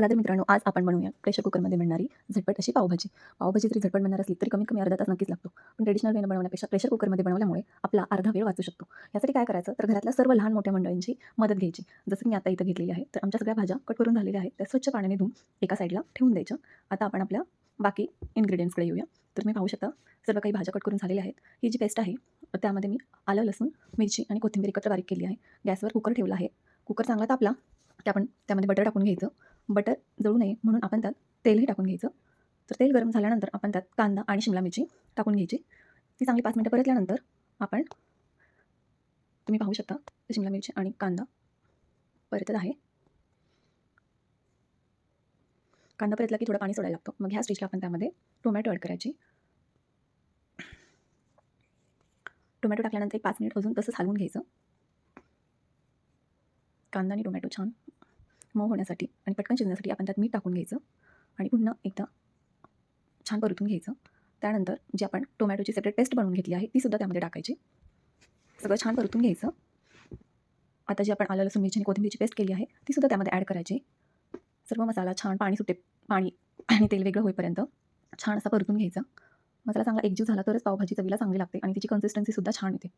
चला तर मित्रांनो आज आपण बनवूया प्रेशर कुकरमध्ये बनणारी झटपट अशी पावभाजी. पावभाजी तरी झटपट बनणार असली तरी कमीत कमी अर्धा तास नक्कीच लागतो. पण ट्रेडिशनल वेनं बनवण्यापेक्षा प्रेशर कुकरमध्ये बनवल्यामुळे आपला अर्धा वेळ वाचू शकतो. यासाठी काय करायचं? तर घरातल्या सर्व लहान मोठ्या मंडळींची मदत घ्यायची. जसं मी आता इथं घेतलेली आहे तर आमच्या सगळ्या भाज्या कट करून झालेल्या आहेत. त्या स्वच्छ पाण्याने धुवून एका साईडला ठेवून द्यायच्या. आता आपण आपल्या बाकी इन्ग्रेडियंट्सकडे येऊया. तर तुम्ही पाहू शकता सर्व काही भाज्या कट करून झालेल्या आहेत. ही जी पेस्ट आहे त्यामध्ये मी आलं लसूण मिरची आणि कोथिंबीर एकत्र बारीक केली आहे. गॅसवर कुकर ठेवला आहे. कुकर चांगला तापला की आपण त्यामध्ये बटर टाकून घ्यायचं. बटर जळू नये म्हणून आपण त्यात तेलही टाकून घ्यायचं. तर तेल गरम झाल्यानंतर आपण त्यात कांदा आणि शिमला मिरची टाकून घ्यायची. ती चांगली पाच मिनटं परतल्यानंतर आपण तुम्ही पाहू शकता शिमला मिरची आणि कांदा परतत आहे. कांदा परतला की थोडं पाणी सोडायला लागतो. मग ह्या स्टेजला आपण त्यामध्ये टोमॅटो ॲड करायची. टोमॅटो टाकल्यानंतर एक पाच मिनिट अजून तसंच हलवून घ्यायचं. कांदा आणि टोमॅटो छान मऊ होण्यासाठी आणि पटकन शिजण्यासाठी आपण त्यात मीठ टाकून घ्यायचं आणि पुन्हा एकदा छान परतून घ्यायचं. त्यानंतर जी आपण टोमॅटोची सेपरेट पेस्ट बनवून घेतली आहे तीसुद्धा त्यामध्ये टाकायची. सगळं छान परतून घ्यायचं. आता जी आपण आलं लसूण मिरची आणि कोथिंबीरची पेस्ट केली आहे तीसुद्धा त्यामध्ये ॲड करायची. सर्व मसाला छान पाणी सुटे पाणी आणि तेल वेगळं होईपर्यंत छान असा परतून घ्यायचा. मसाला चांगला एकजीव झाला तरच पावभाजी चवीला चांगली लागते आणि तिची कन्सिस्टन्सीसुद्धा छान येते.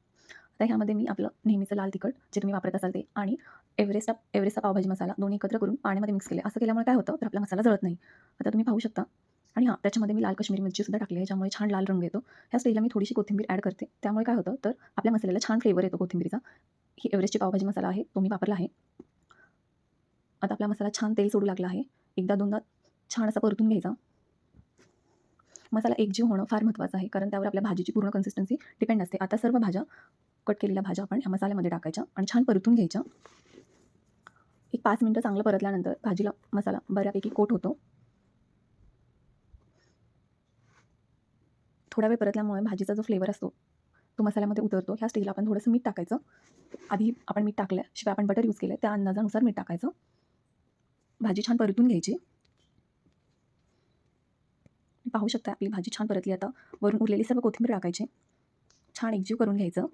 तर ह्यामध्ये मी आपलं नेहमीचं लाल तिखट जे तुम्ही वापरत असाल ते आणि एव्हरेस्टचा एव्हरेस्टचा पावभाजी मसाला दोन्ही एकत्र करून पाण्यामध्ये मिक्स केले असं केल्यामुळे काय होतं? तर आपला मसाला जळत नाही. आता तुम्ही पाहू शकता. आणि हां त्याच्यामध्ये मी लाल काश्मिरी मिरची सुद्धा टाकली आहे ज्यामुळे छान लाल रंग येतो. ह्या स्टेजला मी थोडीशी कोथिंबीर ॲड करते. त्यामुळे काय होतं? तर आपल्या मसाल्याला छान फ्लेवर येतो कोथिंबीरीचा. ही एव्हरेस्टची पावभाजी मसाला आहे तो मी वापरला आहे. आता आपला मसाला छान तेल सोडू लागला आहे. एकदा दोनदा छान असा परतून घ्यायचा. मसाला एकजीव होणं फार महत्त्वाचं आहे कारण त्यावर आपल्या भाजीची पूर्ण कन्सिस्टन्सी डिपेंड असते. आता सर्व भाज्या कट केलेल्या भाज्या आपण या मसाल्यामध्ये टाकायच्या आणि छान परतून घ्यायच्या. एक पाच मिनटं चांगलं परतल्यानंतर भाजीला मसाला बऱ्यापैकी कोट होतो. थोडा वेळ परतल्यामुळे भाजीचा जो फ्लेवर असतो तो मसाल्यामध्ये उतरतो. ह्या स्टेजला आपण थोडंसं मीठ टाकायचं. आधी आपण मीठ टाकलं शिवाय आपण बटर यूज केलं त्या अंदाजानुसार मीठ टाकायचं. भाजी छान परतून घ्यायची. पाहू शकता आपली भाजी छान परतली आता. वरून उरलेली सर्व कोथिंबीर टाकायची. छान एकजीव करून घ्यायचं.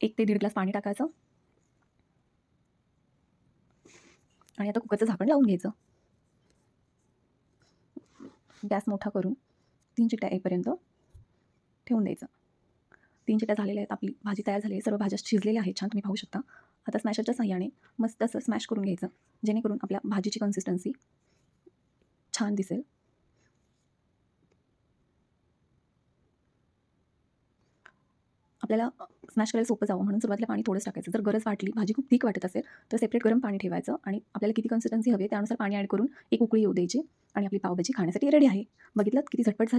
एक ते दीड ग्लास पाणी टाकायचं. आणि आता कुकरचं झाकण लावून घ्यायचं. गॅस मोठा करून तीन चिट्ट्या येईपर्यंत ठेवून द्यायचं. तीन चिट्ट्या झालेल्या आहेत. आपली भाजी तयार झाली आहे. सर्व भाज्या शिजलेल्या आहेत. छान तुम्ही पाहू शकता. आता स्मॅशरच्या साह्याने मस्त असं स्मॅश करून घ्यायचं. जेणेकरून आपल्या भाजीची कन्सिस्टन्सी छान दिसेल. आपल्याला स्मॅश करायला सोपं जावं. म्हणून सुरुवातीला पाणी थोडंच टाकायचं. जर गरज वाटली भाजी खूप थिक वाटत असेल तर सेपरेट गरम पाणी ठेवायचं आणि आपल्याला किती कन्सिस्टन्सी हवी त्यानुसार पाणी ॲड करून एक उकळी येऊ द्यायची आणि आपली पावभाजी खाण्यासाठी रेडी आहे. बघितलं किती झटपट झाली?